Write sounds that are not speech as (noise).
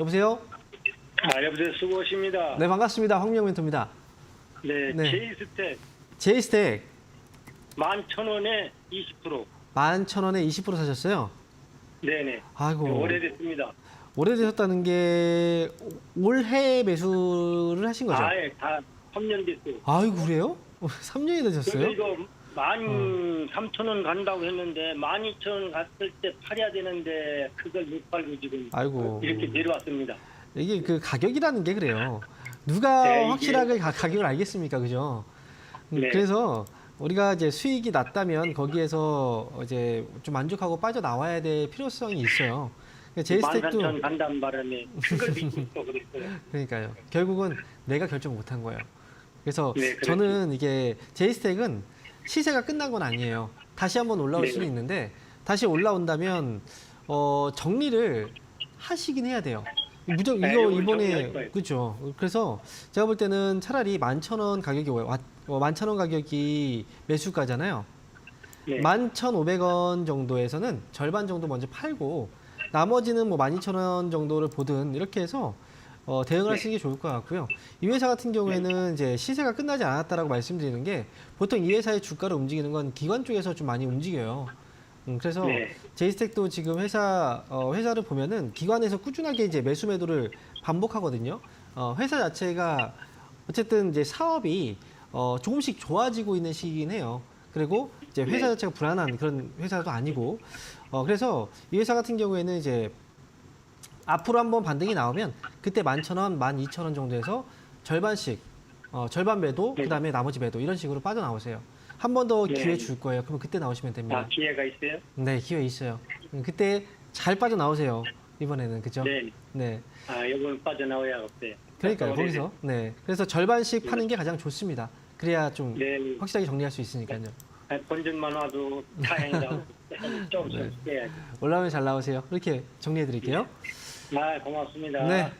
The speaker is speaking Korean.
여보세요? 아, 여보세요. 수고하십니다. 네, 반갑습니다. 황명 멘토입니다. 네. 네. 제이스택 제이스택 11,000원에 20%. 11,000원에 20% 사셨어요? 네네. 아이고. 오래됐습니다. 오래되셨다는 게 올해 매수를 하신 거죠? 아 예 다 3년 됐어요. 아이고, 그래요? (laughs) 3년이 그래서 되셨어요? 이거 어. 13,000원 간다고 했는데 12,000원 갔을 때 팔아야 되는데 그걸 못 팔고 지금 아이고. 이렇게 내려왔습니다. 이게 그 가격이라는 게 그래요. 누가 네, 이게- 확실하게 가, 가격을 알겠습니까? 그죠? 음, 네. 그래서 우리가 이제 수익이 낮다면 거기에서 이제 좀 만족하고 빠져 나와야 될 필요성이 있어요. 그러니까 제이스택도 13,000원 간다는 바람에 그걸 믿고 있어 그랬어요. (laughs) 그러니까요. 결국은 내가 결정 못한 거예요. 그래서 네, 그렇죠. 저는 이게 제이스택은 시세가 끝난 건 아니에요. 다시 한번 올라올 네. 수는 있는데 다시 올라온다면 어, 정리를 하시긴 해야 돼요. 무조건 네, 이거 이번에. 그렇죠. 그래서 제가 볼 때는 차라리 11,000원 가격이 와- 어, 11,000원 가격이 매수가잖아요. 네. 11,500원 정도에서는 절반 정도 먼저 팔고 나머지는 뭐 12,000원 정도를 보든 이렇게 해서 어, 대응을 네. 하시는 게 좋을 것 같고요. 이 회사 같은 경우에는 이제 시세가 끝나지 않았다라고 말씀드리는 게 보통 이 회사의 주가를 움직이는 건 기관 쪽에서 좀 많이 움직여요. 음, 그래서 네. 제이스택도 지금 회사 어, 회사를 보면은 기관에서 꾸준하게 이제 매수 매도를 반복하거든요. 어, 회사 자체가 어쨌든 이제 사업이 어, 조금씩 좋아지고 있는 시기긴 해요. 그리고 이제 회사 네. 자체가 불안한 그런 회사도 아니고 어, 그래서 이 회사 같은 경우에는 이제 앞으로 한번 반등이 나오면 그때 11,000원, 12,000원 정도에서 절반씩 어, 절반 매도 네. 그다음에 나머지 매도 이런 식으로 빠져나오세요. 한 번더 네. 기회 줄 거예요. 그러면 그때 나오시면 됩니다. 아, 기회가 있어요? 네, 기회 있어요. 음, 그때 잘 빠져나오세요. 이번에는 그죠? 네. 네. 아, 이건 빠져나와야 없어요. 그러니까요. 거기서 네. 그래서 절반씩 파는 게 가장 좋습니다. 그래야 좀 네. 확실하게 정리할 수 있으니까요. 아, 본전만 와도 다행이다. (laughs) 조금씩 네. 올라오면 잘 나오세요. 이렇게 정리해 드릴게요. 아, 고맙습니다. 네.